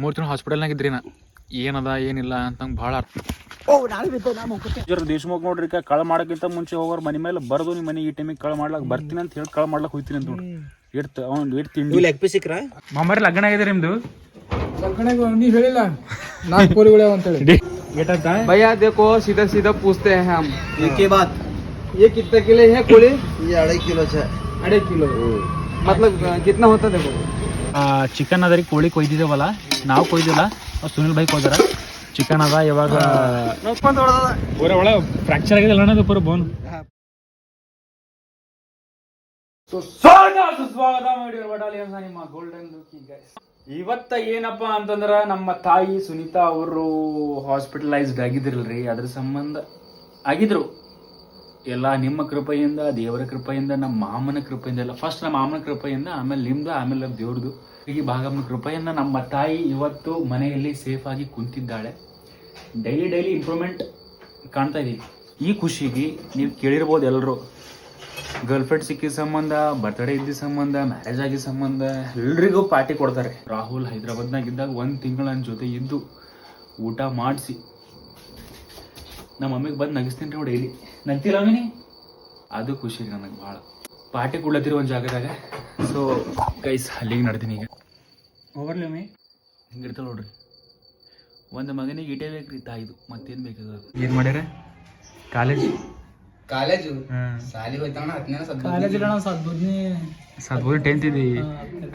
ಮೂರು ತಿಂಗಳು ಹಾಸ್ಪಿಟಲ್ನಾಗ ಇದ್ರಿ ನಾ ಏನದ ಏನಿಲ್ಲ ಅಂತಂಗೆ ಭಾಳ ಜರ ದೇಶಮುಖ ನೋಡ್ರಿ ಈಗ ಕಳ ಮಾಡಕ್ಕಿಂತ ಮುಂಚೆ ಹೋಗೋರು ಮನೆ ಮೇಲೆ ಬರೋದು ನಿಮ್ಮ ಮನೆ ಈ ಟೈಮಿಗೆ ಕಳ ಮಾಡ್ಲಾಕ ಬರ್ತೀನಿ ಅಂತ ಹೇಳಿ ಕಳ ಮಾಡ್ಲಾಕ ಹೋಗ್ತೀನಿ ಅಂತ ನೋಡ್ರಿ ಇಡ್ತ ಅವ್ನು ಇಡ್ ತಿಂಡಿ ಲೆಗ್ ಪೀಸ್ ಸಿಕ್ರಾ ಮಾಮಾರಿ ಲಗ್ನ ಆಗಿದೆ ನಿಮ್ದು ನೀವು ಹೇಳಿಲ್ಲ ನಾಲ್ಕು ಕೋಳಿಗಳು ಅಂತೇಳಿ भैया देखो सीधा सीधा पूछते हैं हम ಏಕೆ ಬಾತ್ ये कितने किलो है कोली ಈ ಅಡೈ ಕಿಲೋ ಛೆ अढ़ाई किलो मतलब अ, कितना होता है देखो ಚಿಕನ್ ಅದ ರೀ ಕೋಳಿ ಕೊಯ್ದಿದ್ದೇವಲ್ಲ ನಾವು ಕೊಯ್ದಿಲ್ಲ ಸುನಿಲ್ ಬೈಕ್ ಕೊಯ್ದಾರ. ಚಿಕನ್ ಅದ ಇವಾಗ ಫ್ರಾಕ್ಚರ್ ಆಗಿದೆ ಅಣ್ಣ ನಿಮ್ಮ ಬೋನ್ ಇವತ್ತ ಏನಪ್ಪಾ ಅಂತಂದ್ರ ನಮ್ಮ ತಾಯಿ ಸುನೀತಾ ಅವರು ಹಾಸ್ಪಿಟಲೈಸ್ಡ್ ಆಗಿದ್ರಲ್ರಿ ಅದ್ರ ಸಂಬಂಧ ಆಗಿದ್ರು. ಎಲ್ಲ ನಿಮ್ಮ ಕೃಪೆಯಿಂದ, ದೇವರ ಕೃಪೆಯಿಂದ, ನಮ್ಮ ಮಾಮನ ಕೃಪೆಯಿಂದ ಎಲ್ಲ. ಫಸ್ಟ್ ನಮ್ಮ ಮಾಮನ ಕೃಪೆಯಿಂದ, ಆಮೇಲೆ ನಿಮ್ದು, ಆಮೇಲೆ ದೇವ್ರದು. ಈ ಭಾಗಮ್ಮನ ಕೃಪೆಯಿಂದ ನಮ್ಮ ತಾಯಿ ಇವತ್ತು ಮನೆಯಲ್ಲಿ ಸೇಫ್ ಆಗಿ ಕುಂತಿದ್ದಾಳೆ. ಡೈಲಿ ಡೈಲಿ ಇಂಪ್ರೂವ್ಮೆಂಟ್ ಕಾಣ್ತಾ ಇದೀವಿ ಈ ಖುಷಿಗೆ ನೀವು ಕೇಳಿರ್ಬೋದು ಎಲ್ಲರೂ ಗರ್ಲ್ ಫ್ರೆಂಡ್ ಸಿಕ್ಕಿದ ಸಂಬಂಧ ಬರ್ತ್ಡೇ ಇದ್ದ ಸಂಬಂಧ ಮ್ಯಾರೇಜ್ ಆಗಿದ್ದ ಸಂಬಂಧ, ಎಲ್ರಿಗೂ ಪಾರ್ಟಿ ಕೊಡ್ತಾರೆ. ರಾಹುಲ್ ಹೈದ್ರಾಬಾದ್ನಾಗಿದ್ದಾಗ ಒಂದು ತಿಂಗಳು ನನ್ನ ಜೊತೆ ಇದ್ದು ಊಟ ಮಾಡಿಸಿ. ನಮ್ಮ ಮಮ್ಮಿಗೆ ಬಂದು ನಗಿಸ್ತೀನಿ ನೋಡಿ ಡೈಲಿ ನಗ್ತಿಲ್ಲ ಮಮ್ಮಿನಿ ಅದು ಖುಷಿ ರೀ ನನಗೆ ಭಾಳ. ಪಾರ್ಟಿ ಕೊಡ್ಲತ್ತಿರೋ ಒಂದು ಜಾಗದಾಗ. ಸೊ ಗೈಸ್ ಅಲ್ಲಿಗೆ ನಡ್ತೀನಿ ಈಗ. ಹೋಗ್ಬರ್ಲಿ ಮಮ್ಮಿ ಹಿಂಗಿರ್ತಾಳೆ ನೋಡ್ರಿ. ಒಂದು ಮಗನಿಗೆ ಇಟೇ ಬೇಕ್ರಿ ತಾಯಿದು. ಮತ್ತೇನು ಬೇಕಾಗ ಏನು ಮಾಡ್ಯಾರ? ಕಾಲೇಜ್? ಕಾಲೇಜು? ಹಾಂ. ಸಾಲಿ ಹೋಯ್ತಾಣ ಹತ್ತನೇ ಕಾಲೇಜ್ ಇಲ್ಲ ಸದ್ಬುದ್ನಿ ಸಾಧ್ಬೋದು ಟೆಂತ್ ಇದೆ.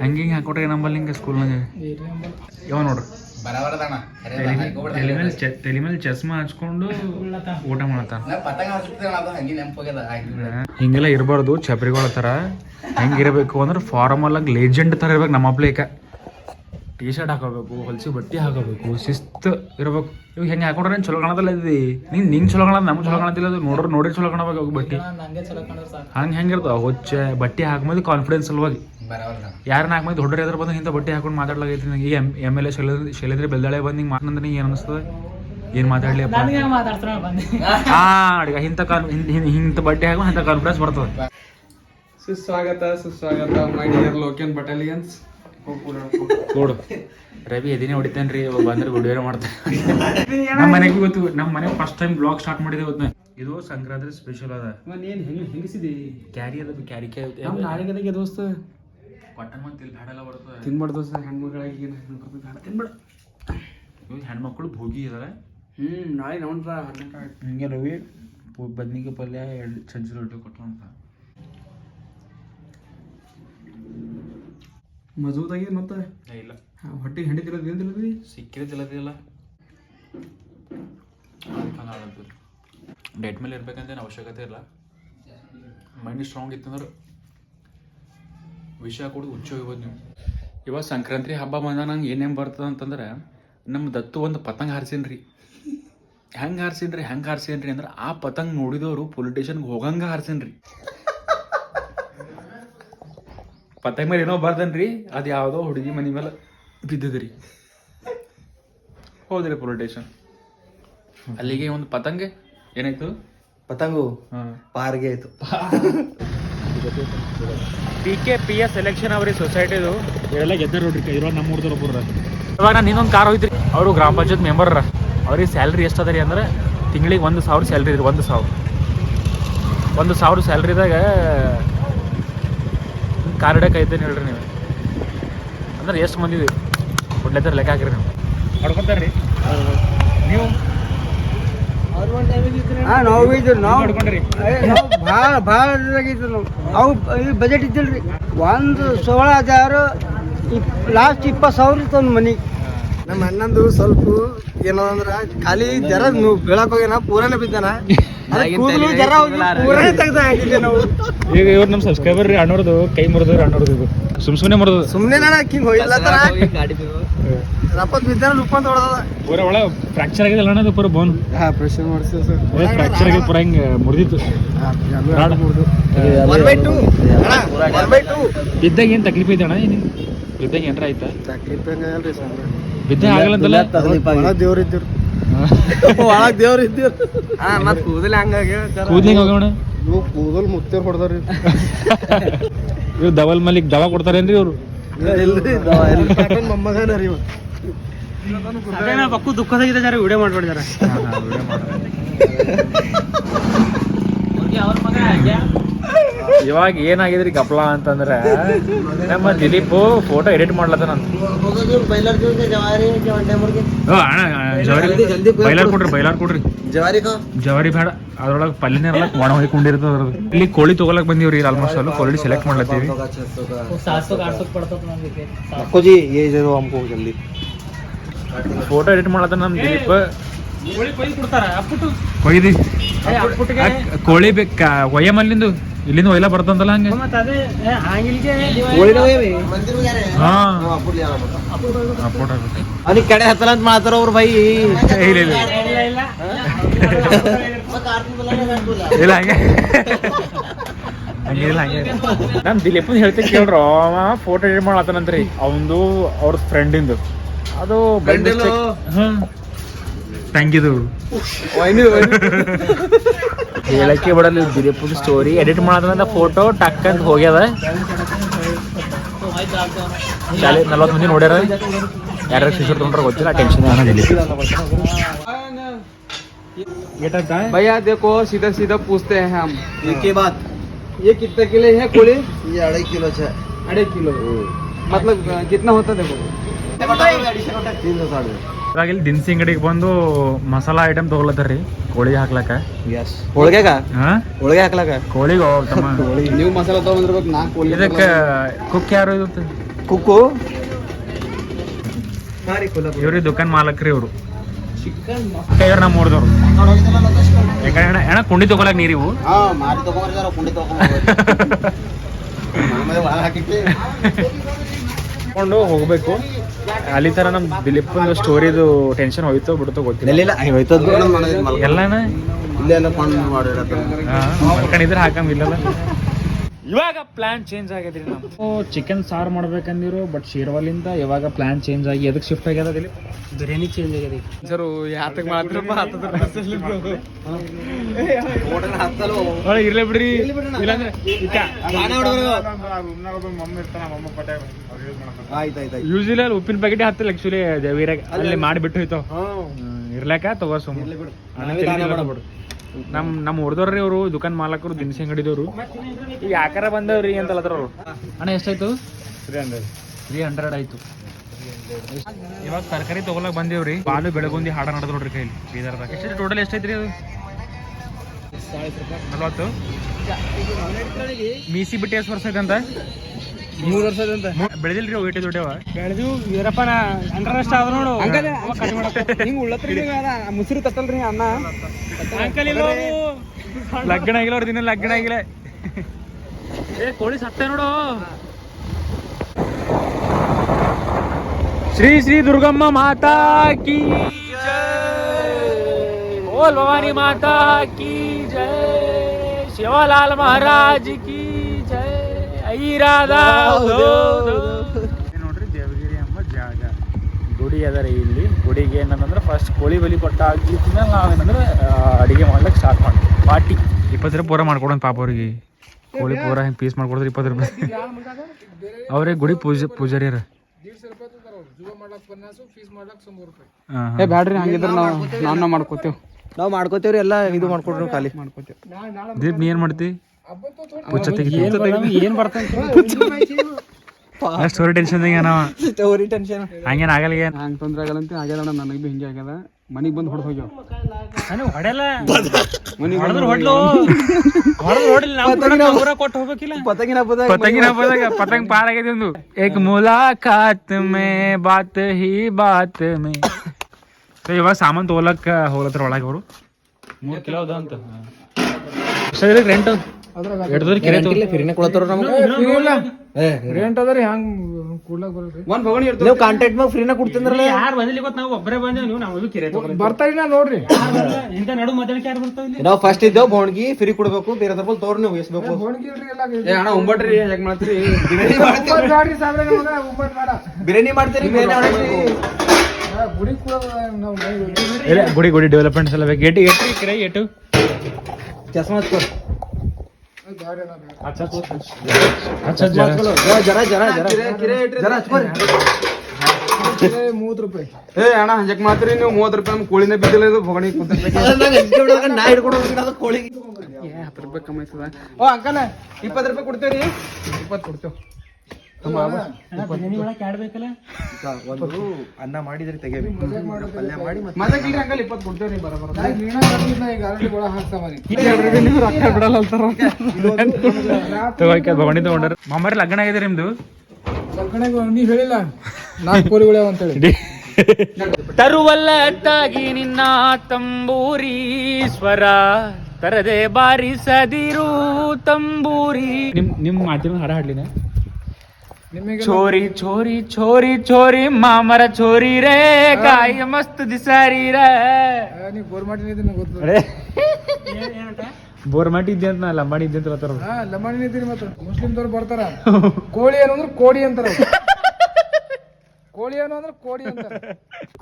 ಹಂಗೆ ಹಿಂಗೆ ಹಾಕೊಟ್ರೆ ನಂಬಲ್ಲಿ ಹಿಂಗೆ ಸ್ಕೂಲ್ನಾಗ ಯಾವ ನೋಡ್ರಿ? ಬರಬರದಣ್ಣ. ತಲೆ ಮೇಲೆ ಚೆ- ತಲೆ ಮೇಲೆ ಚಸ್ಮಾ ಹಚ್ಕೊಂಡು ಊಟ ಪತಂಗ ಅದು ಹಂಗೆ ಹೋಗ್ಯದ ಹಿಂಗೆಲ್ಲ ಇರಬಾರ್ದು ಚಪ್ರಿಗಳ ಥರ ಹೆಂಗಿರಬೇಕು ಅಂದ್ರೆ ಫಾರ್ಮಲ್ ಆಗಿ ಲೇಜೆಂಡ್ ಥರ ಇರ್ಬೇಕು ನಮ್ಮ ಅಪ್ಲೇಕ ಟೀ ಶರ್ಟ್ ಹಾಕೋಬೇಕು ಹೊಲಸಿ ಬಟ್ಟೆ ಹಾಕೋಬೇಕು ಶಿಸ್ತು ಇರ್ಬೇಕು. ಇವಾಗ ಹೆಂಗೆ ಹಾಕೊಂಡ್ರೆ ಚಲೋ ಕಾಣದಲ್ಲ ಇದ್ದಿ. ನೀನು ನಿಂಗೆ ಚಲೋ ಕಾಣದ ನಮ್ಗೆ ಚಲೋ ಕಾಣತಿಲ್ಲ ಅದು ನೋಡ್ರಿ ನೋಡಿ ಚಲೋ ಕಾಣಬೇಕು ಬಟ್ಟೆ. ಹಂಗೆ ಹೆಂಗಿರ್ತಾವ ಹೊಚ್ಚೆ ಬಟ್ಟೆ ಹಾಕ್ಮೇಲೆ ಕಾನ್ಫಿಡೆನ್ಸ್ ಸಲುವಾಗಿ ಯಾರು ನಾಲ್ಕು ಮಂದಿ ದೊಡ್ಡರು ಎದುರು ಬಂದು ಇಂಥ ಬಟ್ಟೆ ಹಾಕೊಂಡು ಮಾತಾಡ್ಲಾಗೈತಿ ನಂಗೆ. M M L A Shailendra Shailendra Beldale ಬಂದು ಹಿಂಗೆ ಮಾತಂದ್ರೆ ನಿಂಗೆ ಏನು ಅನಿಸ್ತದೆ? ಏನು ಮಾತಾಡಲಿ ಹಾಂ ಅಡಿಗ ಇಂಥ ಕಾನ್ ಇಂಥ ಬಟ್ಟೆ ಹಾಕೊಂಡು ಇಂಥ ಕಾನ್ಫಿಡೆನ್ಸ್ ಬರ್ತದೆ. ಸುಸ್ವಾಗತ ಸುಸ್ವಾಗತ ಮೈ ಡಿಯರ್ ಲೋಕನ್ ಬಟಾಲಿಯನ್ಸ್ ನೋಡು ರವಿ ಎದಿನೇ ಹೊಡಿತೇನೆ ರೀ ಬಂದ್ರೆ ವಿಡಿಯೋ ಮಾಡ್ತೇನೆ ನಮ್ಮ ಮನೆಗೆ ಗೊತ್ತು ನಮ್ಮ ಮನೆಗೆ ಫಸ್ಟ್ ಟೈಮ್ ಬ್ಲಾಗ್ ಸ್ಟಾರ್ಟ್ ಮಾಡಿದೆ ಇವತ್ತು. ಇದು ಸಂಕ್ರಾಂತಿ ಸ್ಪೆಷಲ್ ಅದ. ಏನು ಹೆಂಗೆ ಹೆಂಗಿಸಿದಿ? ಕ್ಯಾರಿ ಅದ ಕ್ಯಾರಿ ನಮ್ಮ ನಾಳೆಗದಾಗೆ ದೋಸ್ತ ಕೊಟ್ಟನ್ ಮತ್ತೆ ಇಲ್ಲಿ ಬರ್ತದೆ ತಿನ್ಬಾರ್ದು ದೋಸ್ತ ಹೆಣ್ಮಕ್ಳಾಗಿ ತಿನ್ಬೇಡ. ಇವಾಗ ಹೆಣ್ಮಕ್ಳು ಭೋಗಿ ಇದಾರೆ. ಹ್ಞೂ ನಾಳೆ ನೋಡ್ರ ಹಿಂಗೆ ರವಿ ಬದ್ನಿಗೆ ಪಲ್ಯ ಎರಡು ಚಜ್ಜಿ ರೊಟ್ಟಿ ಕೊಟ್ಟು ಅಂತ. ಮಜಬೂತಾಗಿದೆ ಮತ್ತೆ? ಇಲ್ಲ. ಹೊಟ್ಟೆಗೆ ಏನು ಏನಿಲ್ಲ ಸಿಕ್ಕಿದ್ರೆ ತಿಲ್ಲದಿಲ್ಲ ಡೇಟ್ ಮೇಲೆ ಇರ್ಬೇಕಂತೇನು ಅವಶ್ಯಕತೆ ಇಲ್ಲ. ಮೈಂಡ್ ಸ್ಟ್ರಾಂಗ್ ಇತ್ತಂದ್ರೆ ವಿಷಯ ಕೂಡ ಹುಚ್ಚು ಹೋಗ್ಬೋದು ನೀವು. ಇವಾಗ ಸಂಕ್ರಾಂತಿ ಹಬ್ಬ ಬಂದ ನಂಗೆ ಏನೇನು ಬರ್ತದೆ ಅಂತಂದ್ರೆ ನಮ್ಮ ದತ್ತು ಒಂದು ಪತಂಗ ಹಾರಿಸೀನಿ ರೀ ಹೆಂಗೆ ಹಾರಿಸೀನಿ ರೀ ಹೆಂಗೆ ಹಾರಿಸೀನಿ ರೀ ಅಂದ್ರೆ ಆ ಪತಂಗ ನೋಡಿದವರು ಪೊಲಿಟಿಷನ್ಗೆ ಹೋಗಂಗೆ ಹಾರಿಸೀನಿ ರೀ ಪತಂಗ ಮೇಲೆ ಏನೋ ಬರ್ದನ್ರಿ ಅದು ಯಾವುದೋ ಹುಡುಗಿ ಮನೆ ಮೇಲೆ ಬಿದ್ದದ್ರಿ. ಹೋದ್ರಿ ಪೊಲಿಟಿಷನ್ ಅಲ್ಲಿಗೆ ಒಂದು ಪತಂಗ ಏನಾಯ್ತು? ಪತಂಗು. ಹಾಂ. ಪಾರ್ಗೆ ಆಯ್ತು. P K P S election ಅವ್ರಿ ಸೊಸೈಟಿದು ಇವರೆಲ್ಲ ಗೆದ್ದರು ನೋಡ್ರಿ ಇರೋ ನಮ್ಮ ಊರ್ದವ್ರು ಒಬ್ಬರ ಇವಾಗ ನಾನು ಇನ್ನೊಂದು ಕಾರ್ ಹೋಯ್ತು ಅವರು ಗ್ರಾಮ ಪಂಚಾಯತ್ ಮೆಂಬರ್ ಅವ್ರಿಗೆ ಸ್ಯಾಲ್ರಿ ಎಷ್ಟು ಅದ ರೀ ಅಂದ್ರೆ ತಿಂಗಳಿಗೆ ಒಂದು ಸಾವಿರ ಸ್ಯಾಲ್ರಿ ಇದ್ರಿ ಒಂದು ಸಾವಿರ. ಒಂದು ಸಾವಿರ ಸ್ಯಾಲ್ರಿದಾಗ ಕಾರ್ ಹಿಡಕ್ಕೆ ಐತೇನು ಹೇಳ್ರಿ ನೀವು? ಅಂದ್ರೆ ಎಷ್ಟು ಮಂದಿ ಕೊಡ್ಲತ್ತಾರ ಲೆಕ್ಕ ಹಾಕಿರಿ ನೀವು. ಹೊಡ್ಕೊತಾರ ರೀ ನೀವು? ಹಾ ನಾವು ಇದ್ರು ನಾವು ಭಾಳ ಭಾಳ ಇದಾಗಿತ್ತು ನಾವು. ಅವು ಇದು ಬಜೆಟ್ ಇದ್ದಿಲ್ರಿ. ಒಂದು ಸೋಳ ಹಜಾರು ಇಪ್ ಲಾಸ್ಟ್ ಇಪ್ಪತ್ತು ಸಾವಿರ ಇತ್ತು ಒಂದು ಮನೆ. ನಮ್ಮ ಅಣ್ಣಂದು ಸ್ವಲ್ಪ ಏನೋ ಅಂದ್ರ ಖಾಲಿ ಜರ ಬೀಳಕ್ ಹೋಗ್ಯಾನ ಪೂರನೇ ಬಿದ್ದಾನ. ಜರ ಹೋಗಿ ಪೂರನೇ ತೆಗ್ದ ಹಾಕಿದ್ದೆ ನಾವು. ಈಗ ಇವ್ರು ನಮ್ಮ ಸಬ್ಸ್ಕ್ರೈಬರ್ ರೀ ಅಣ್ಣೋರ್ದು ಕೈ ಮುರಿದ್ರು ಅಣ್ಣೋರ್ದು ಇದು. ಸುಮ್ ಸುಮ್ನೆ ಮುರಿದು ಸುಮ್ನೆ ನಾನು ಹಿಂಗೆ ಹೋಗಿಲ್ಲ ತರ ರಪ್ಪತ್ ಬಿದ್ದಾನ ಲುಪ್ಪಂತ ಹೊಡೆದ ಪೂರ ಒಳ ಫ್ರಾಕ್ಚರ್ ಆಗಿದೆ ಅಣ್ಣ ಅದು ಪೂರ ಬೋನ್ ಹಾ ಪ್ರೆಷರ್ ಮಾಡಿಸಿ ಸರ್. ಫ್ರಾಕ್ಚರ್ ಆಗಿದೆ ಪೂರ ಹಿಂಗೆ ಮುರಿದಿತ್ತು. One by two one by two ಬಿದ್ದಾಗ ಏನು ತಕ್ಲೀಫ್ ಐತೆ ಅಣ್ಣ ನಿಂಗೆ ಬಿದ್ದಾಗ ಏನಾರ ಆಯ್ತಾ ತಕ್ಲೀಫ್ ಹೆಂಗಲ್ರಿ ಸರ್ ಬಿದ್ದಾಗ ಆಗಲ್ಲಂತಲ್ಲ ಒಳಗ ದೇವ್ರ ಇದ್ದಿರು. ಒಳಗ ದೇವ್ರ ಇದ್ದಿರು. ಹಾ ಮತ್ ಕೂದಲ್ ಹಂಗಾಗಿ ಕೂದ್ಲಿಂಗ್ ಹೋಗೋಣ. ಇವು ಕೂದಲ್ ಮುತ್ತೇರ್ ಹೊಡೆದಾರಿ ಇವ್ರು ದವಲ್ ಮಲಿಕ್ ದವಾ ಕೊಡ್ತಾರೇನ್ರಿ ಇವ್ರು? ಮೊಮ್ಮಗನ ರೀ ಇವ ಪಕ್ಕು ದುಃಖದಾಗಿದೆ ಜರ ವಿಡಿಯೋ ಮಾಡ್ಬಿಡ್ತಾರೆ ಇವಾಗ ಏನಾಗಿದ್ರಿ ಕಪ್ಲ ಅಂತಂದ್ರೆ ನಮ್ಮ ದಿಲೀಪ್ ಫೋಟೋ ಎಡಿಟ್ ಮಾಡ್ಲತ್ತಾನ ಬೈಲಾರ್ ಕೊಡ್ರಿ ಕೊಡ್ರಿ ಜವಾರಿ ಬೇಡ ಅದ್ರೊಳಗೆ ಪಲ್ಲಿನ ಒಣ ಹೊಯ್ಕೊಂಡಿರ್ತದ ಇಲ್ಲಿ ಕೋಳಿ ತಗೊಳಕ್ ಬಂದಿವ್ರಿ ಆಲ್ಮೋಸ್ಟ್ ಅಲ್ಲೂ ಕೋಳಿ ಸೆಲೆಕ್ಟ್ ಮಾಡ್ಲತ್ತೀವಿ. ಫೋಟೋ ಎಡಿಟ್ ಮಾಡ್ಲತ್ತ ನಮ್ ದಿಲೀಪ್. ಕೊಯ್ದಿ. ಕೋಳಿ ಬೇಕ ಒಯ್ಯ ಮಲ್ಲಿಂದು ಇಲ್ಲಿಂದ ಒಯ್ಲ ಬರ್ತಂತಲ್ಲ ಹಂಗೆ. ಅಲ್ಲಿ ಹಾ. ಕಡೆ ಹತ್ತಲ್ಲ ಅಂತ ಮಾಡ್ತಾರ ಅವ್ರು ಬೈ. ಇಲ್ಲ ಇಲ್ಲ ಇಲ್ಲ. ಹಂಗೆ. ಹಂಗಿಲ್ಲ ಹಂಗೆ ನಮ್ ದಿಲೀಪನ್ ಹೇಳ್ತೀನಿ ಕೇಳ್ರೋ ಅವ ಫೋಟೋ ಎಡಿಟ್ ಮಾಡ್ಲತ್ತಾನಂತ್ರಿ. ಅವಂದು ಅವ್ರ ಫ್ರೆಂಡಿಂದು ಅದು ಹ್ಮ್. ತಂಗಿದು ಹೇಳಕ್ಕೆ ಬಿಡಲ್ಲ ದಿಲೀಪನ್ ಸ್ಟೋರಿ ಎಡಿಟ್ ಮಾಡದಂತ ಫೋಟೋ ಟಕ್ ಅಂತ ಹೋಗ್ಯದ ಶಾಲೆ ನಲ್ವತ್ತು ಮಂದಿ ನೋಡ್ಯಾರ ಯಾರ್ಯಾರು ಶಿಶುರ್ ತೊಗೊಂಡ್ರ ಗೊತ್ತಿಲ್ಲ ಟೆನ್ಷನ್ ಅನ್ನೋದಿಲ್ಲ भैया देखो सीधा सीधा पूछते हैं हम के बाद ये कितने किलो है कोली ये अढ़ाई किलो छे अढ़ाई किलो मतलब अ, कितना होता है देखो तीन सौ साढ़े ಇವಾಗ ಇಲ್ಲಿ ದಿನಸಿ ಅಂಗಡಿಗೆ ಬಂದು ಮಸಾಲಾ ಐಟಮ್ ತಗೊಳತ್ತಾರ್ರಿ ಕೋಳಿ ಹಾಕ್ಲಕ್ಕ. यस ಹೋಳ್ಗೆ ಹೋಳಿಗೆ ಹೋಳ್ಗೆ ಹಾಕ್ಲಾಕ ಕೋಳಿಗೆ ಹೋಗ್ತಮ್ಮ ನೀವು ಮಸಾಲ ತಗೊಂಡಿರ್ಬೇಕು ನಾ ಕೋಳಿ ಇದಕ್ಕೆ ಕುಕ್ ಯಾರು ಇದು ಕುಕ್ಕು? ಇವ್ರಿ ದುಕಾನ್ ಮಾಲಕ್ರಿ ಇವರು. ಇವ್ರು ನಮ್ಮ ಊರ್ದವ್ರು. ಯಾಕಂದ್ರೆ ಅಣ್ಣ ಅಣ್ಣ ಕುಂಡಿ ತಗೊಳಕ್ ನೀರಿವು. ಕುಂಡಿ ತಗೊಂಡು ಹೋಗ್ಬೇಕು. ಅಲ್ಲಿ ತರ ನಮ್ ದಿಲೀಪ್ ಸ್ಟೋರಿದು ಟೆನ್ಷನ್ ಹೋಯ್ತು ಬಿಡುತ್ತೋ ಗೊತ್ತಿಲ್ಲ. ಇಲ್ಲ ಹೋಯ್ತದ ಎಲ್ಲಾನ? ಇಲ್ಲೇ ಹಾಕಂಗಿಲ್ಲಲ್ಲ. ಇವಾಗ ಪ್ಲಾನ್ ಚೇಂಜ್ ಆಗಿದ್ರಿ ನಾವು ಚಿಕನ್ ಸಾರು ಮಾಡ್ಬೇಕಂದಿರು ಬಟ್ ಶೀರ್ವಲಿಂದ ಇವಾಗ ಪ್ಲಾನ್ ಚೇಂಜ್ ಆಗಿ ಎದಕ್ಕೆ ಶಿಫ್ಟ್ ಆಗ್ಯದ ಇಲ್ಲಿ ಬಿರಿಯಾನಿ ಚೇಂಜ್ ಆಗಿದೆ ಸರ್ ಯಾತಕ್ಕೆ ಮಾಡ್ತಿರಪ್ಪ ಇರ್ಲೇ ಬಿಡ್ರಿ? ಇಲ್ಲಾಂದ್ರೆ ಯೂಶಲಿ ಅಲ್ಲಿ ಉಪ್ಪಿನ ಪ್ಯಾಕೆಟ್ ಹತ್ತಿಲ್ಲ ಆಕ್ಚುಲಿ ಜವೀರಾಗ ಅಲ್ಲಿ ಮಾಡಿಬಿಟ್ಟು ಹೋಯ್ತು. ಇರ್ಲಾಕ ತಗೋ ಸುಮ್ಮ ನಮ್ ನಮ್ ಹೊಡೆದವ್ರಿ ಅವರು ದುಕಾನ್ ಮಾಲಕರು ದಿನಸಿ ಅಂಗಡಿದವ್ರು. ಈಗ ಯಾಕಾರ ಬಂದವ್ರಿ ಅಂತ ಅವ್ರು ಅಣ್ಣ ಎಷ್ಟಾಯ್ತು? ತ್ರೀ ಹಂಡ್ರೆಡ್ ತ್ರೀ ಹಂಡ್ರೆಡ್ ಆಯ್ತು. ಇವಾಗ ತರಕಾರಿ ತಗೊಳಕ್ ಬಂದೇವ್ರಿ. ಬಾಲು ಬೆಳಗುಂದಿ ಹಾಡ ನಡೆದ್ ನೋಡ್ರಿ ಕೈಲಿ ಬೀದರ್ದಾಗ. ಎಷ್ಟು ಟೋಟಲ್ ಎಷ್ಟೈತ್ರಿ ಅದು? ನಲ್ವತ್ತು. ಮೀಸಿ ಬಿಟ್ಟು ಎಷ್ಟು ವರ್ಷ ಐತಂತ? ಮೂರು ವರ್ಷದಂತ. ಬೆಳೆದಿಲ್ರಿ ಅವು ಏಟೆ ದೊಡ್ಡವ? ಬೆಳೆದು ವೀರಪ್ಪ ಅಂಡರ್ಸ್ಟ್ ಆದ ನೋಡು. ಅಂಕಲ್ ಹಿಂಗ್ ಉಳ್ಳತ್ರಿ ಮುಸಿರು ತಟ್ಟಲ್ರಿ ಅನ್ನ. ಅಂಕಲ್ ಇಲ್ಲ ಲಗ್ನ ಆಗಿಲ್ಲ ಅವ್ರ ದಿನ ಲಗ್ನ ಆಗಿಲ್ಲ. ಏ ಕೋಳಿ ಸತ್ತೆ ನೋಡು. ಶ್ರೀ ಶ್ರೀ ದುರ್ಗಮ್ಮ ಮಾತಾ ಕಿ ಓ ಭವಾನಿ ಮಾತಾ ಕಿ ಜಯ ಶಿವಲಾಲ್ ಮಹಾರಾಜ್ ಕಿ ನೋಡ್ರಿ ದೇವಗಿರಿ ಎಂಬ ಜಾಗ. ಗುಡಿ ಅದರ ರೀ ಇಲ್ಲಿ. ಗುಡಿಗೆ ಏನಂದ್ರೆ ಫಸ್ಟ್ ಕೋಳಿ ಬಲಿ ಕೊಟ್ಟ ಆಗಿದ್ಮೇಲೆ ನಾವೇನಂದ್ರೆ ಅಡಿಗೆ ಮಾಡ್ಲಿಕ್ಕೆ ಸ್ಟಾರ್ಟ್ ಮಾಡ್ತೀವಿ. ಪಾರ್ಟಿ. ಇಪ್ಪತ್ತು ರೂಪಾಯಿ ಪೂರ ಮಾಡ್ಕೊಡೋಣ ಪಾಪ ಅವ್ರಿಗೆ. ಕೋಳಿ ಪೂರ ಹಿಂಗೆ ಪೀಸ್ ಮಾಡ್ಕೊಡ್ತಾರೆ ಇಪ್ಪತ್ತು ರೂಪಾಯಿ. ಅವ್ರಿಗೆ ಗುಡಿ ಪೂಜೆ ಪೂಜಾರಿ ಹಾಂ ಏ ಬ್ಯಾಡ್ರಿ ಹಂಗಿದ್ರೆ ನಾವು ನಾನು ಮಾಡ್ಕೋತೇವೆ. ನಾವು ಮಾಡ್ಕೋತೇವ್ರಿ ಎಲ್ಲ ಇದು ಮಾಡ್ಕೊಡ್ರಿ ಖಾಲಿ. ಮಾಡ್ಕೋತೇವ್ ದೀಪ್ ನೀ ಏನು ಮಾಡ್ತಿ? ಹುಚ್ಚ ಏನ್ ಬರ್ತಾನ ಸ್ಟೋರಿ ಆಗಲ್ಲ ಆಗಲ್ಲ ಅಂತ ಭೀ ಮನಿಗ್ ಬಂದು ಹೋಗ್ಯಾವ ಪತಂಗಿನ ಪತಂಗಿನ ಪತಂಗ ಮುಲಾಕಾತ್ ಮೇ ಬಾತ್ ಹಿ ಬಾತ್ ಮೇ. ಇವಾಗ ಸಾಮಾನು ತೊಗೊಳಕ್ಕೆ ಹೋಗ್ಲತ್ರ ಒಳಗೆ ಅವರು. ಮೂರ್ ಕಿಲೋ ಅದ ಅಂತ ರೆಂಟ್ ಫ್ರೀನ ಕೊಡತ್ತಾರ ನಮ್ಗೆ ರೇಂಟ್ ಅದ ರೀ ಹಂಗ್ ಕೂಡ್ಲಾಕ್ ಬರಲ್ರಿ? ಒಂದ್ ಭಗಣಿ ಇರ್ತದ. ನೀವು ಕಾಂಟ್ಯಾಕ್ಟ್ ಮ್ಯಾಗ ಫ್ರೀನ ಕೊಡ್ತೀನ್ರಲ್ಲ? ಯಾರು ಬಂದಿಲ್ಲ ಗೊತ್ತ ನಾವು ಒಬ್ಬರೇ ಬಂದೇವ್ ನೀವು ನಾವು ಕಿರೆ ತಗೊಂಡ್ ಬರ್ತಾರಿ ನಾ ನೋಡ್ರಿ. ಇಂಥ ನಡು ಮಧ್ಯಾಹ್ನಕ್ಕೆ ಯಾರು ಬರ್ತಾವ ಇಲ್ಲಿ? ನಾವು ಫಸ್ಟ್ ಇದ್ದೇವ್ ಬೋಣ್ಗಿ ಫ್ರೀ ಕೊಡ್ಬೇಕು ಬೇರೆ ತಪ್ಪಲ್ ತೋರ್ ನೀವು ಎಸ್ಬೇಕು ಏ ಅಣ್ಣ ಯಾಕೆ ಮಾಡ್ತೀರಿ? ಬಿರಿಯಾನಿ ಮಾಡ್ತೀರಿ. ಗುಡಿ ಗುಡಿ ಡೆವಲಪ್ಮೆಂಟ್ಸ್ ಎಲ್ಲ ಬೇಕು. ಏಟು ಎಟ್ಟು ಕಿರಾಯಿ ಏಟು ಚಸ್ಮಾ ಹಚ್ಕೋ. ಮೂವತ್ತು ರೂಪಾಯಿ ಏ ಅಣ್ಣ ಹಂಜಕ್ ಮಾತ್ರ ನೀವು ಮೂವತ್ತು ರೂಪಾಯಿ ನಮ್ ಕೋಳಿನೇ ಬಿದ್ದಿಲ್ಲ ಇದು ಭಗಣಿ ಕೋಳಿಗೆ ಹತ್ತು ರೂಪಾಯಿ ಕಮ್ಮಿ ಆಯ್ತದ ಓ ಅಂಕಲ್ ಇಪ್ಪತ್ತು ರೂಪಾಯಿ ಕೊಡ್ತೇವ್ರಿ ಇಪ್ಪತ್ತು ಕೊಡ್ತೇವ್ ಒಂದು ಅನ್ನ ಮಾಡಿದ್ರೆ ತೆಗಿಬೇಕು ಪಲ್ಯ ಮಾಡಿ ಮತ್ತೆ ಬರೋಬರ ತಗೋಕೆ ತಗೊಂಡ್ರ ಮಾಮಾರಿ ಲಗ್ನ ಆಗಿದೆ ನಿಮ್ದು? ನೀವ್ ಹೇಳಿಲ್ಲ. ನಾಲ್ಕು ಕೋಳಿಗಳು ಅಂತೇಳಿ ತರುವಲ್ಲಟ್ಟಾಗಿ ನಿನ್ನ ತಂಬೂರೀಶ್ವರ ತರದೆ ಬಾರಿಸದಿರು ತಂಬೂರಿ. ನಿಮ್ ನಿಮ್ ಮಾತಿನ ಹಾಡ ಹಾಡ್ಲಿನ. ಚೋರಿ ಚೋರಿ ಚೋರಿ ಚೋರಿ ಮಾಮರ ಚೋರಿ ರೇ ಕಾಯಿ ಮಸ್ತ್ ದಿಸಾರಿ ರೇ. ನೀವು ಬೋರ್ ಮಾಡಿದ್ದೀನಿ ಗೊತ್ತು ಬೋರ್ ಮಾಡಿದ್ದೆ ಅಂತ ನಾ ಲಂಬಾಣಿ ಇದ್ದೆ ಅಂತ ಹೇಳ್ತಾರ ಲಂಬಾಣಿ ನಿಂತೀರಿ ಮುಸ್ಲಿಂ ಮುಸ್ಲಿಮ್ದವ್ರು ಬರ್ತಾರ. ಕೋಳಿ ಏನು ಅಂದ್ರೆ ಕೋಡಿ ಅಂತಾರ. ಕೋಳಿ ಏನು ಅಂದ್ರೆ ಕೋಡಿ ಅಂತಾರ.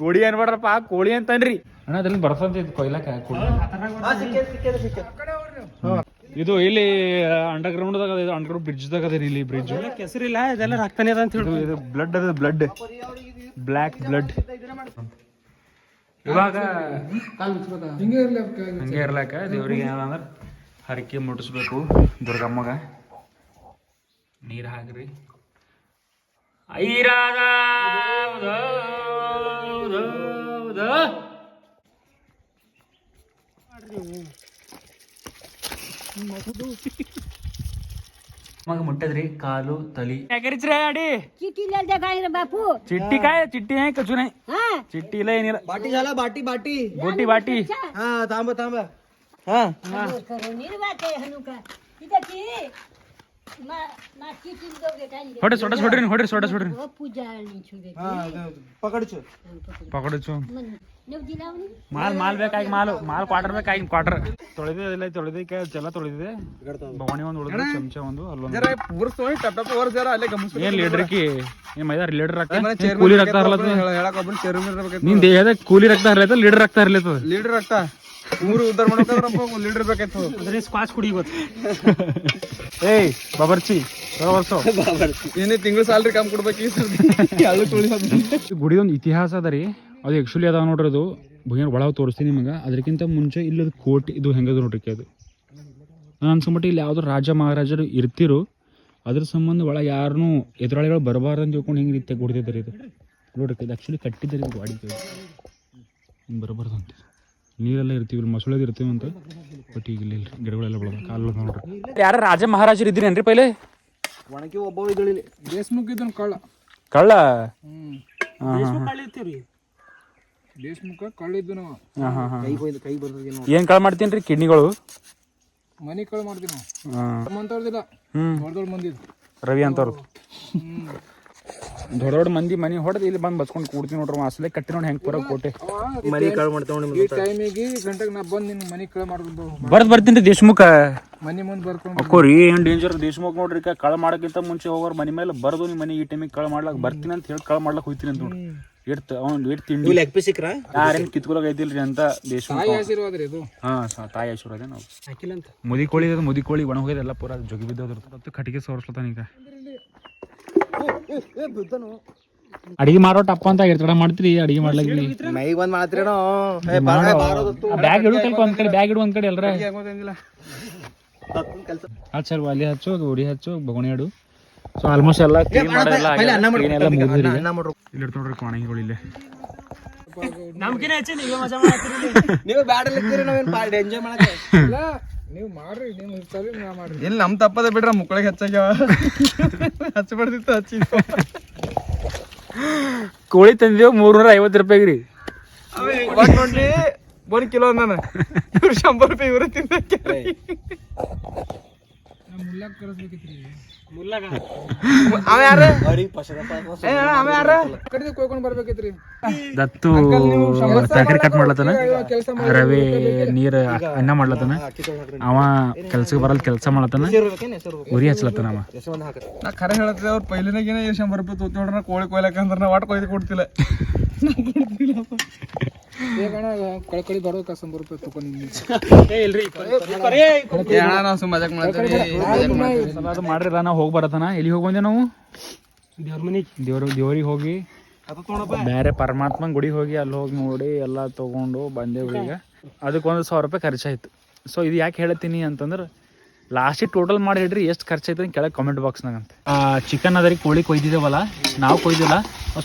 ಕೋಳಿ ಅನ್ಬೇಡ್ರಪ್ಪ ಕೋಳಿ ಅಂತನ್ರಿ. ಅಣ್ಣ ಅದ್ರಲ್ಲಿ ಬರ್ತಂತ ಇದು ಕೊಯ್ಲಾಕ ಕೋಳಿ. ಇದು ಇಲ್ಲಿ ಅಂಡರ್ ಗ್ರೌಂಡ್ ದಾಗ ಇದು ಅಂಡರ್ ಗ್ರೌಂಡ್ ಬ್ರಿಡ್ಜ್ ದಾಗ ಅದೇ ಇಲ್ಲಿ ಬ್ರಿಡ್ಜ್ ಕೆಸರಿಲ್ಲ ಇದೆಲ್ಲ ರಕ್ತನೇ ಅದ ಅಂತ ಹೇಳಿ ಇದು ಬ್ಲಡ್ ಅದ ಬ್ಲಡ್ ಬ್ಲ್ಯಾಕ್ ಬ್ಲಡ್ ಇವಾಗ ಹಿಂಗೆ ಇರ್ಲಿ ಹಿಂಗೆ ಹಂಗೆ ಇರ್ಲಾಕ ದೇವ್ರಿಗೆ ಏನಂದ್ರ ಹರಕೆ ಮುಟ್ಟಿಸ್ಬೇಕು ದುರ್ಗಮ್ಮಗ. ನೀರು ಹಾಕ್ರಿ. ಐರಾದ ಉದೋ, ಉದೋ, ಉದೋ. ಮಗ ಮುಟ್ಟದ್ರಿ ಕಾಲು ತಲಿ ಯಾಕರಿಚ್ರೆ ಅಡಿ ಚಿಟ್ಟಿ ಇಲ್ಲದೆ ಕಾಯಿರ ಬಾಪು ಚಿಟ್ಟಿ ಕಾಯ ಚಿಟ್ಟಿ ಏಕ ಚುನೆ ಚಿಟ್ಟಿ ಇಲ್ಲ ಏನಿಲ್ಲ ಬಾಟಿ ಸಾಲ ಬಾಟಿ ಬಾಟಿ ಗೋಟಿ ಬಾಟಿ ಹಾ ತಾಂಬ ತಾಂಬ ಹಾ ನೀರು ಬಾತೆ ಹನುಕ ಇದಕ್ಕೆ ಹೊಡೆ ಸೊಡ ಸೊಡ್ರಿ ಹೊಡ್ರಿ ಸೊಡ ಸೊಡ್ರಿ ಪಕಡ್ಚು ಪಕಡ್ಚು ಮಾಲ್ ಮಾಲ್ ಬೇಕಾಗಿ ಮಾಲ್. ಮಾಲ್ ಕ್ವಾರ್ಟರ್ ಬೇಕಾಗಿ ಕ್ವಾರ್ಟರ್ ತೊಳೆದೇ ಇಲ್ಲ ತೊಳೆದಕ್ಕೆ ಚೆಲ್ಲ ತೊಳೆದಿದೆ. ಬವಣಿ ಒಂದು ಉಳಿದ ಚಮಚ ಒಂದು ಅಲ್ಲೊಂದು. ಜರ ಪೂರ ಟಪ್ ಟಪ್ ಓರ್ ಜರ ಅಲ್ಲೇ ಗಮನಿಸಿ ಏನು ಲೀಡರ್ ಕಿ? ಏನು ಮೈದಾರ ಲೀಡರ್ ರಕ್ತ? ಕೂಲಿ ರಕ್ತ ಹರ್ಲತ್ತ ನಿನ್ ದೇಹದ ಕೂಲಿ ರಕ್ತ ಹರ್ಲತ್ತ ಲೀಡರ್ ರಕ್ತ ಹರ್ಲತ್ತ ಲೀಡರ್ ರಕ್ತ. ಊರು ಉದ್ದಾರ ಮಾಡ್ಬೇಕಾದ್ರೆ ಲೀಡರ್ ಬೇಕಾಯ್ತು. ಅಂದ್ರೆ ಸ್ಕ್ವಾಚ್ ಕುಡಿ ಏಯ್ ಬಬರ್ಚಿ ಬರವರ್ಸೋ ಏನೇ ತಿಂಗಳು ಸ್ಯಾಲ್ರಿ ಕಮ್ಮಿ ಕೊಡ್ಬೇಕು ಗುಡಿ ಒಂದು ಇತಿಹಾಸ ಅದ ರೀ. ಅದು ಆ್ಯಕ್ಚುಲಿ ಅದಾವ ನೋಡ್ರಿ ಅದು. ಭಯ ಒಳಗೆ ತೋರಿಸ್ತೀನಿ ನಿಮಗೆ. ಅದಕ್ಕಿಂತ ಮುಂಚೆ ಇಲ್ಲದ ಕೋಟ್ ಇದು ಹೆಂಗದ ನೋಡ್ರಿ ಅದು. ನಾನು ಅನ್ಸ್ಕೊಂಬಿಟ್ಟು ಇಲ್ಲಿ ಯಾವುದೋ ರಾಜ ಮಹಾರಾಜರು ಇರ್ತಿರು. ಅದ್ರ ಸಂಬಂಧ ಒಳಗೆ ಯಾರನ್ನೂ ಎದುರಾಳಿಗಳು ಬರಬಾರ್ದು ಅಂತ ತಿಳ್ಕೊಂಡು ಹಿಂಗೆ ರೀತಿಯಾಗಿ ಕೊಡ್ತಿದ್ದಾರೆ ಇದು. ನೋಡ್ರಿ ಇದು ಆ್ಯಕ್ಚುಲಿ ಕಟ್ಟಿದ್ದಾರೆ ಇದು ಗಾಡಿ ಬರಬಾರ್ದು ಅಂತ. ನೀರೆಲ್ಲ ಇರ್ತೀವಿ ಮಸೂಳೆ ಮೊಸಳೆದು ಇರ್ತೀವಿ ಅಂತ. ಬಟ್ ಈಗ ಇಲ್ಲಿ ಗಿಡಗಳೆಲ್ಲ ಬೆಳೆದ ಕಾಲ ನೋಡ್ರಿ. ಯಾರ ರಾಜ ಮಹಾರಾಜರು ಇದ್ದೀರೇನ್ರಿ ಪೈಲೆ? ಒಣಗಿ ಒಬ್ಬ ಇದ್ರಲ್ಲಿ ದೇಶ್ಮುಖ್ ಇದನ್ ಕಳ್ಳ? ಕಳ್ಳ ದೇಶ್ಮುಖ ಕಳ್ಳಿದ್ದು ನಾವು ಹಾಂ ಹಾಂ ಹಾಂ ಕೈ ಹೋಯ್ದು ಕೈ ಬರ್ತದೇನೋ ಏನು ಕಳ್ಳ ಮಾಡ್ತೀನಿ ರೀ ಕಿಡ್ನಿಗಳು? ಮನಿ ಕಳ್ಳ ಮಾಡ್ತೀವಿ ನಾವು ಹಾಂ ನಮ್ಮಂತವ್ರದಿಲ್ಲ. ದೊಡ್ಡ ದೊಡ್ಡ ಮಂದಿ ರವಿ ಅಂತವ್ರು ದೊಡ್ಡ ದೊಡ್ಡ ಮಂದಿ ಮನಿ ಹೊಡೆದು ಇಲ್ಲಿ ಬಂದು ಬಸ್ಕೊಂಡು ಕೂಡ್ತೀನಿ ನೋಡ್ರಿ ಅಸಲೇ ಕಟ್ಟಿ ನೋಡಿ ಹೆಂಗೆ ಪೂರ ಕೋಟೆ. ಮನಿ ಕಳ್ ಮಾಡ್ತಾವ ಈ ಟೈಮಿಗೆ ಗಂಟೆಗೆ ನಾ ಬಂದು ನಿನ್ನ ಮನಿ ಕಳ್ ಮಾಡ್ಕೊಂಡು ಬರ್ದ್ ಬರ್ತೀನಿ ರೀ ದೇಶಮುಖ. ಮನಿ ಮುಂದೆ ಬರ್ಕೊಂಡು ಅಕ್ಕೋರಿ ಏನು ಡೇಂಜರ್ ದೇಶಮುಖ ನೋಡ್ರಿ ಈಗ ಕಳ ಮಾಡೋಕ್ಕಿಂತ ಮುಂಚೆ ಹೋಗೋರು ಮನೆ ಮೇಲೆ ಬರ್ದು ನಿಮ್ಮ ಮನೆ ಈ ಟೈಮಿಗೆ ಕಳ ಮಾಡ್ಲಾಕ ಬರ್ತೀನಿ ಅಂತ ಹೇಳಿ ಕಳ ಮಾಡ್ಲಾಕ ಹೋಯ್ತೀನಿ ಅಂತ ನೋಡ್ರಿ. ಇಡ್ತ ಅವ್ನು ಇಟ್ ತಿಂಡಿ. ಲೆಗ್ ಪೀಸ್ ಸಿಕ್ರಾ ಯಾರೇನು ಕಿತ್ಕೊಳಕ್ ಐತಿಲ್ರಿ ಅಂತ ದೇಶ ತಾಯಿ ಆಶೀರ್ವಾದ ರೀ ಇದು. ಹಾಂ ತಾಯಿ ಆಶೀರ್ವಾದ ನಾವು ಮುದಿ ಕೋಳಿ ಅದು ಮುದಿ ಕೋಳಿ ಒಣ ಹೋಗಿದೆ ಎಲ್ಲ ಪೂರ ಜೊಗಿ ಬಿದ್ದೋದ್ರ ಕಟ್ಟಿಗೆ ಸೋರ್ಸ್ಲತ್ತಾನ ಈಗ? ಅಡಿಗೆ ಮಾಡೋ ಟಪ್ಪ ಅಂತ ಇರ್ತಡ ಮಾಡ್ತೀರಿ ಅಡಿಗೆ ಮಾಡ್ಲಿಕ್ಕೆ? ಮೈ ಬಂದ್ ಮಾಡ್ತೀರ ಬ್ಯಾಗ್ ಇಡು ಸ್ವಲ್ಪ ಒಂದ್ ಕಡೆ ಬ್ಯಾಗ್ ಇಡು ಒಂದ್ ಕಡೆ ಎಲ್ರ. ಹಚ್ಚ ಸರ್ ಅಲ್ಲಿ ಹಚ್ಚು ಉಡಿ ಹಚ್ಚು ಬಗೋಣಿ ಆಡು. ಸೊ ಆಲ್ಮೋಸ್ಟ್ ಎಲ್ಲ ಕ್ಲೀನ್ ಮಾಡಲ್ಲ ಎಲ್ಲ ಮುಗಿದ್ರಿ ಈಗ. ಅನ್ನ ಮಾಡ್ರು ಇಲ್ಲಿ ನಮ್ಗಿನ ನೋಡ್ರಿ ಕೋಣಗಿಗಳು ಇಲ್ಲೇ. ನೀವು. ಬ್ಯಾಡ ಇರ್ತೀರಿ ನಾವೇನ್ ಪಾಡ್ ಎಂಜಾಯ್ ಮಾಡಕ್ಕೆ? ಇಲ್ಲ ನೀವು ಮಾಡ್ರಿ ನೀವು ಸರಿ ನಾ ಮಾಡ್ರಿ. ಇಲ್ಲಿ ನಮ್ ತಪ್ಪದ ಬಿಡ್ರ ಮುಕ್ಕಳಿಗೆ ಹಚ್ಚಾಗ್ಯಾವ ಹಚ್ಚಬಾರ್ದಿತ್ತು ಹಚ್ಚಿ ಕೋಳಿ ತಂದಿದ್ದೇವು ಮೂರ್ನೂರ ಐವತ್ತು ರೂಪಾಯಿಗೆ ರೀ. ನೋಡ್ಲಿ ಒಂದ್ ಕಿಲೋ ನಾನು ಇವ್ರು ಶಂಬರ್ ರೂಪಾಯಿ ಇವ್ರ ತಿನ್ನಕ್ಕೆ ದತ್ತು ತರಕಾರಿ ಕಟ್ ಮಾಡ್ಲತ್ತಾನ? ರವಿ ನೀರ್ ಅನ್ನ ಮಾಡ್ಲತ್ತಾನ? ಅವ ಕೆಲ್ಸಕ್ಕೆ ಬರಲ್ ಕೆಲಸ ಮಾಡ್ಲತ್ತಾನ? ಉರಿ ಹಚ್ಲತ್ತಾನ ಅವ? ನಾ ಖರೆ ಹೇಳತ್ತೆ ಅವ್ರ ಪೈಲಿನಾಗೇನೆ ಶಂಬರ್ ರೂಪಾಯಿ ತೋತಿ ನೋಡ್ರ ಕೋಳಿ ಕೊಯ್ಲಕ್ಕ ಅಂದ್ರೆ ನಾ ಒಟ್ಟು ಕೊಯ್ದು ಕೊಡ್ತಿಲ್ಲ. ಕಳ್ಕಳಿ ಬರೋ ಕಸ ರೂಪಾಯಿ ತಗೊಂಡು ಏ ಅಣ್ಣ ನಾವು ಸುಮ್ಮ ಮಜಾಕ್ ಮಾಡ್ತೀವಿ ಅದು ಮಾಡ್ರಿಲ್ಲ ನಾವು ಹೋಗಿ ಬರತನ ಎಲ್ಲಿ ಹೋಗಿ ಬಂದೆ ನಾವು? ದೇವ್ರ ದೇವ್ರಿಗೆ ಹೋಗಿ. ಬೇರೆ ಪರಮಾತ್ಮ ಗುಡಿ ಹೋಗಿ ಅಲ್ಲಿ ಹೋಗಿ ನೋಡಿ ಎಲ್ಲ ತೊಗೊಂಡು ಬಂದೇವು ಈಗ ಅದಕ್ಕೊಂದು ಸಾವಿರ ರೂಪಾಯಿ ಖರ್ಚಾಯ್ತು. ಸೊ ಇದು ಯಾಕೆ ಹೇಳ್ತೀನಿ ಅಂತಂದ್ರೆ ಲಾಸ್ಟಿಗೆ ಟೋಟಲ್ ಮಾಡಿ ಹೇಳ್ರಿ ಎಷ್ಟು ಖರ್ಚಾಯ್ತು ಅಂತ ಕೆಳಗೆ ಕಮೆಂಟ್ ಬಾಕ್ಸ್ನಾಗ ಅಂತ ಚಿಕನ್ ಅದ್ರಿ ರೀ ಕೋಳಿ ಕೊಯ್ದಿದ್ದೇವಲ್ಲ ನಾವು ಕೊಯ್ದಿಲ್ಲ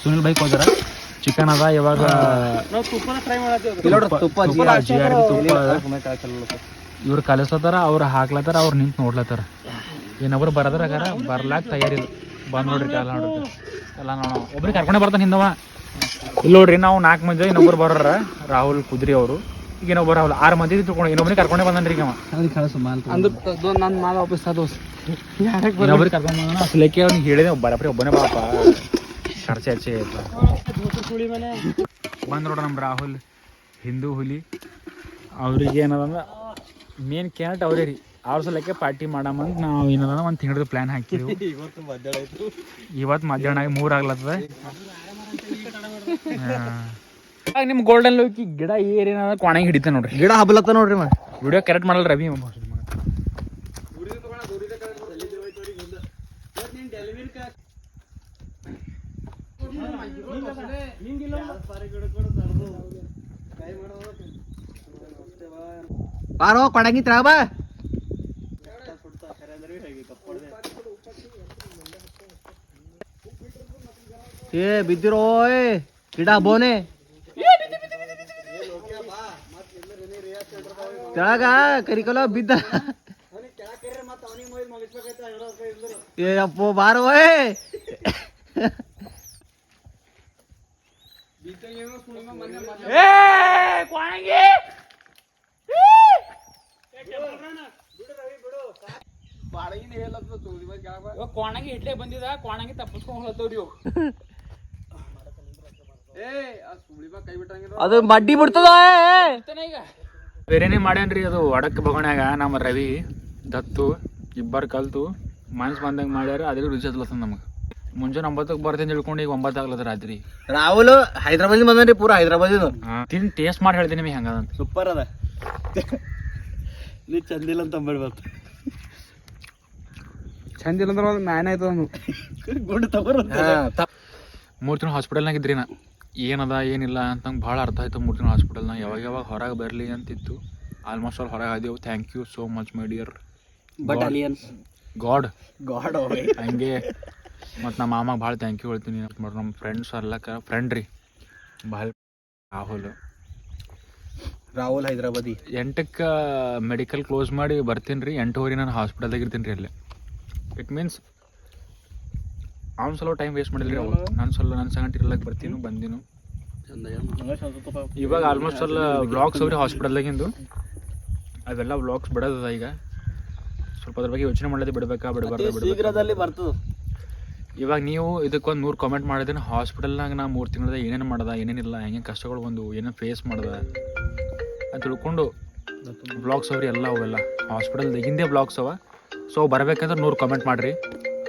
ಸುನಿಲ್ ಬೈ ಕೊಯ್ದಾರ. ಚಿಕನ್ ಅದ ಇವಾಗ ತುಪ್ಪ- ತುಪ್ಪ, GR ತುಪ್ಪ ಅದ. ಇವ್ರು ಕಲಿಸ್ಲತ್ತಾರ ಅವ್ರು ಹಾಕ್ಲತ್ತಾರ ಅವ್ರು ನಿಂತು ನೋಡ್ಲತ್ತಾರ. ಇನ್ನೊಬ್ರು ಬರದ್ರಾಗಾರ ಬರ್ಲಾಕ್ ತಯಾರಿಲ್ಲ ಬಂದ್ ನೋಡ್ರಿ ಕಾಲ ನೋಡ್ರಿ. ಎಲ್ಲ ನೋಡ ಒಬ್ರಿಗೆ ಕರ್ಕೊಂಡೆ ಬರ್ತಾನೆ ಹಿಂದವ. ಇಲ್ಲ ನೋಡ್ರಿ ನಾವು ನಾಲ್ಕು ಮಂದಿ ಇನ್ನೊಬ್ರು ಬರೋರ ರಾಹುಲ್ ಕುದ್ರಿ ಅವರು. ಈಗ ಇನ್ನೊಬ್ಬರು ರಾಹುಲ್ ಆರು ಮಂದಿ ತಿಳ್ಕೊಂಡು ಇನ್ನೊಬ್ರಿಗೆ ಕರ್ಕೊಂಡೆ ಬಂದನ್ರಿ ಈಗ ಅವ. ಅಂದ್ರೆ ನನ್ನ ಮಾಲ ವಾಪಸ್ ದೋಸ್ ಇನ್ನೊಬ್ರಿಗೆ ಕರ್ಕೊಂಡು ಬಂದ ಅಸಲೇಕೆ ಅವ್ನಿಗೆ ಹೇಳಿದೆ ಬರಪ್ರಿ ಒಬ್ಬನೇ ಬಾಪ. ಖರ್ಚು ಹೆಚ್ಚೆ ಆಯ್ತು. ಬಂದ್ ನೋಡ್ರಿ ನಮ್ಮ ರಾಹುಲ್ ಹಿಂದೂ ಹುಲಿ. ಅವ್ರಿಗೆ ಏನದಂದ್ರೆ ಮೇನ್ ಕ್ಯಾರೆಟ್ ಅವರೇ ರೀ. ಅವ್ರ ಸಲಕ್ಕೆ ಪಾರ್ಟಿ ಮಾಡಮಂತ ನಾವು ಏನದ ಒಂದು ತಿಂಗಳದ ಪ್ಲಾನ್ ಹಾಕಿದ್ವಿ. ಇವತ್ತು ಮಧ್ಯಾಹ್ನ ಆಗಿ ಮೂರು ಆಗ್ಲತ್ತದ. ನಿಮ್ ನಿಮ್ಮ ಗೋಲ್ಡನ್ ಲೋಕಿ ಗಿಡ ಏನೇನ ಕೊಣೆಗೆ ಹಿಡಿತ ನೋಡ್ರಿ. ಗಿಡ ಹಬ್ಲತ್ತ ನೋಡ್ರಿ ಮ ವಿಡಿಯೋ ಕರೆಕ್ಟ್ ಮಾಡಲ್ಲ ರವಿ. ಬಾರೋ ಕೊಡಂಗಿ ಬಾ ಏ ಬಿದ್ದಿರೋ ಏ ಗಿಡ ಬೋನೆ. ಕೆಳಗ ಕರಿಕಲ ಬಿದ್ದ. ಏ ಅಪ್ಪೋ ಬಾರೋ ಏ ಕೊಣಗಿ ಇಡ್ಲೆ ಬಂದಿದ ಕೊಣಗಿ ತಪ್ಪಿಸ್ಕೊಂಡು ಇವು ಅದು ಮಡ್ಡಿ ಬಿಡ್ತದ ಬೇರೆನೇ ಮಾಡ್ಯಾನ್ರಿ ಅದು ಒಡಕ್ ಬಗೋಣ್ಯಾಗ ನಮ್ಮ ರವಿ ದತ್ತು ಇಬ್ಬರು ಕಲ್ತು ಮನ್ಸ್ ಬಂದಂಗೆ ಮಾಡ್ಯಾರ ಅದೇ ರುಚಿ ಹತ್ಲತ್ತ ನಮಗೆ. ಮುಂಜಾನೆ ಒಂಬತ್ತಕ್ಕೆ ಬರ್ತೀನಿ ತಿಳ್ಕೊಂಡು ಈಗ ಒಂಬತ್ತು ಆಗ್ಲದ ರಾತ್ರಿ. ರಾಹುಲ್ ಹೈದ್ರಾಬಾದ್ ರೀ ಪೂರಾ ಹೈದ್ರಾಬಾದ್ ತಿನ್ ಟೇಸ್ಟ್ ಮಾಡಿ ಹೇಳ್ತೀನಿ ನಿಮಗೆ ಹೆಂಗದಂತ ಸೂಪರ್ ಅದ. ನೀ ಚಂದಿಲ್ಲ ಅಂತ ಅಂಬೇಡ್ಬಾರ್ದು ಚಂದ ಇಲ್ಲ ಅಂದ್ರೆ ಮ್ಯಾನ್ ಆಯ್ತು ಅವನು ಗುಂಡು ತಗೋರ ಮೂರು ತಿಂಗಳು ಹಾಸ್ಪಿಟಲ್ನಾಗ ಇದ್ರಿ ನಾ. ಏನದ ಏನಿಲ್ಲ ಅಂತ ನಂಗೆ ಭಾಳ ಅರ್ಥ ಆಯ್ತು ಮೂರು ತಿಂಗಳು ಹಾಸ್ಪಿಟಲ್ನಾಗ ಯಾವಾಗ ಯಾವಾಗ ಹೊರಗೆ ಬರಲಿ ಅಂತಿತ್ತು. ಆಲ್ಮೋಸ್ಟ್ ಆಲ್ ಹೊರಗೆ ಆದೆವು. Thank you so much my dear battalions God God ಹಂಗೆ. ಮತ್ತು ನಮ್ಮ ಮಾಮಾಗೆ ಭಾಳ ಥ್ಯಾಂಕ್ ಯು ಹೇಳ್ತೀನಿ. ಮತ್ತು ನಮ್ಮ ಫ್ರೆಂಡ್ಸ್ ಅಲ್ಲ ಫ್ರೆಂಡ್ ರೀ. ಭಾಳ ರಾಹುಲ್. ರಾಹುಲ್ ಹೈದರಾಬಾದಿ. ಎಂಟಕ್ಕೆ ಮೆಡಿಕಲ್ ಕ್ಲೋಸ್ ಮಾಡಿ ಬರ್ತೀನಿ ರೀ. ಎಂಟೂವರೆ ನಾನು ಹಾಸ್ಪಿಟಲ್ದಾಗ ಇರ್ತೀನಿ ರೀ ಅಲ್ಲಿ. ಇಟ್ ಮೀನ್ಸ್ ಅವ್ನು ಸ್ವಲ್ಪ ಟೈಮ್ ವೇಸ್ಟ್ ಮಾಡಿಲ್ಲ ರೀ ನಾನು ಸ್ವಲ್ಪ ನನ್ನ ಸಂಗಟ ಇರ್ಲಕ್ಕೆ ಬರ್ತೀನಿ ಬಂದಿನು. ಇವಾಗ ಆಲ್ಮೋಸ್ಟ್ ಎಲ್ಲ ವ್ಲಾಗ್ಸ್ ಅವ್ರಿ ಹಾಸ್ಪಿಟಲ್ದಾಗಿಂದು ಅವೆಲ್ಲ ವ್ಲಾಗ್ಸ್ ಬಿಡೋದದ ಈಗ. ಸ್ವಲ್ಪ ಅದ್ರ ಬಗ್ಗೆ ಯೋಚನೆ ಮಾಡೋದು ಬಿಡಬೇಕಾ ಬಿಡಬಾರ್ದು ಶೀಘ್ರದಲ್ಲಿ ಬರ್ತದ. ಇವಾಗ ನೀವು ಇದಕ್ಕೊಂದು ನೂರು ಕಾಮೆಂಟ್ ಮಾಡಿದ್ರೆ ಹಾಸ್ಪಿಟಲ್ನಾಗ ನಾ ಮೂರು ತಿಂಗಳದ ಏನೇನು ಮಾಡ್ದೆ, ಏನೇನಿಲ್ಲ, ಹೆಂಗೆ ಕಷ್ಟಗಳು ಬಂದು ಏನೇನು ಫೇಸ್ ಮಾಡ್ದೆ ಅಂತ ತಿಳ್ಕೊಂಡು ಬ್ಲಾಗ್ಸ್ ಅವ್ರಿ ಎಲ್ಲ ಅವೆಲ್ಲ. ಹಾಸ್ಪಿಟಲ್ದಾಗಿಂದೇ ಬ್ಲಾಗ್ಸ್ ಅವ. ಸೊ ಬರಬೇಕಂದ್ರೆ ನೂರು ಕಾಮೆಂಟ್ ಮಾಡಿರಿ.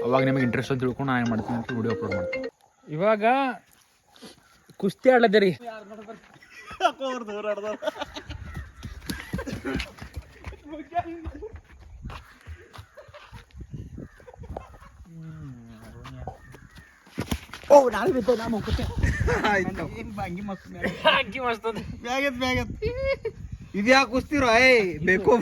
ಅವಾಗ ನಿಮಗೆ ಇಂಟ್ರೆಸ್ಟ್ ಅಂತ ತಿಳ್ಕೊಂಡು ನಾನು ಏನು ಮಾಡ್ತೀನಿ ಅಂತ ವಿಡಿಯೋ ಅಪ್ಲೋಡ್ ಮಾಡ್ತೀನಿ. ಇವಾಗ ಕುಸ್ತಿ ಆಡ್ಲದ್ದೆ ರೀ ಇದ್ಯಾಕೆ ಕುಸ್ತಿರೋ? ಏ ಬೇಕು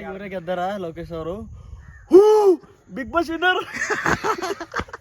ಇವರೇ ಗೆದ್ದಾರ ಲೋಕೇಶ್ ಅವರು? Big boss winner.